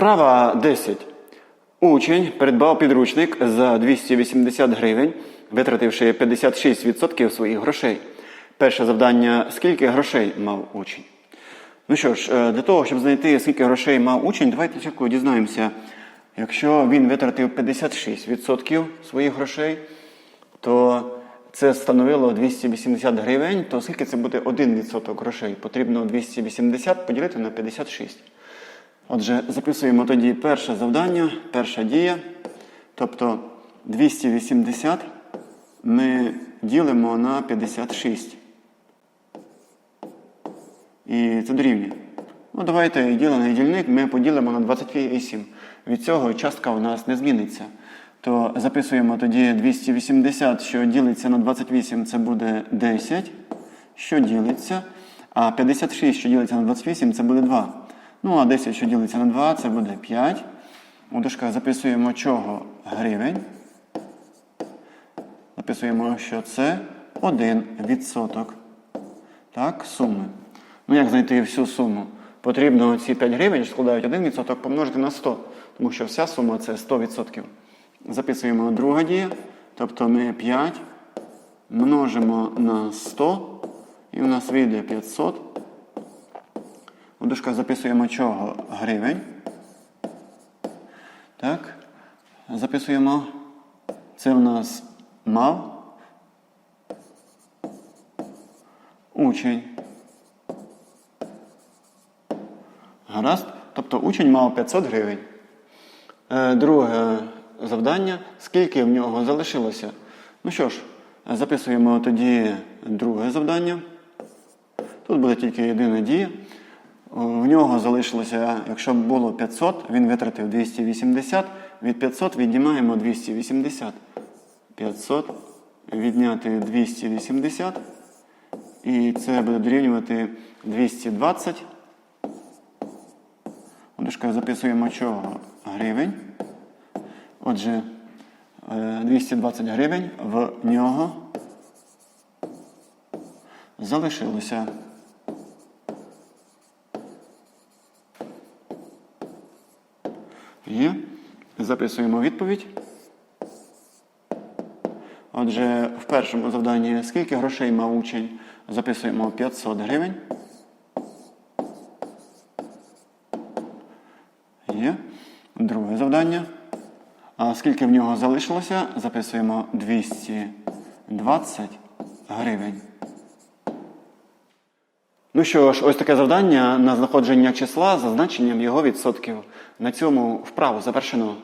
Вправа 10. Учень придбав підручник за 280 гривень, витративши 56% своїх грошей. Перше завдання: скільки грошей мав учень? Ну що ж, е, для того, щоб знайти, скільки грошей мав учень, давайте спочатку дізнаємося. Якщо він витратив 56% своїх грошей, то це становило 280 гривень, то скільки це буде 1% грошей? Потрібно 280 поділити на 56. Отже, записуємо тоді перше завдання, перша дія. Тобто 280 ми ділимо на 56. І це дорівнює. Ну, давайте ділений дільник ми поділимо на 28. Від цього частка у нас не зміниться. То записуємо тоді 280, що ділиться на 28, це буде 10, що ділиться. А 56, що ділиться на 28, це буде 2. Ну, а 10, що ділиться на 2, це буде 5. У дужках записуємо чого гривень. Записуємо, що це 1%. Так, суми. Ну, як знайти всю суму? Потрібно ці 5 гривень, що складають 1%, помножити на 100, тому що вся сума це 100%. Записуємо друга дія, тобто ми 5 множимо на 100, і у нас вийде 500. У дужках записуємо чого? Гривень. Так. Записуємо. Це в нас мав. Учень. Гаразд. Тобто учень мав 500 гривень. Е, Друге завдання. Скільки в нього залишилося? Ну що ж, записуємо тоді друге завдання. Тут буде тільки єдина дія. В нього залишилося, якщо б було 500, він витратив 280. Від 500 віднімаємо 280. 500 відняти 280. І це буде дорівнювати 220. У записуємо чого? Гривень. Отже, е, 220 гривень в нього залишилося. Є. Записуємо відповідь. Отже, в першому завданні скільки грошей мав учень? Записуємо 500 гривень. Є. Друге завдання. А скільки в нього залишилося? Записуємо 220 гривень. Ну що ж, ось таке завдання на знаходження числа за значенням його відсотків. На цьому вправу завершено.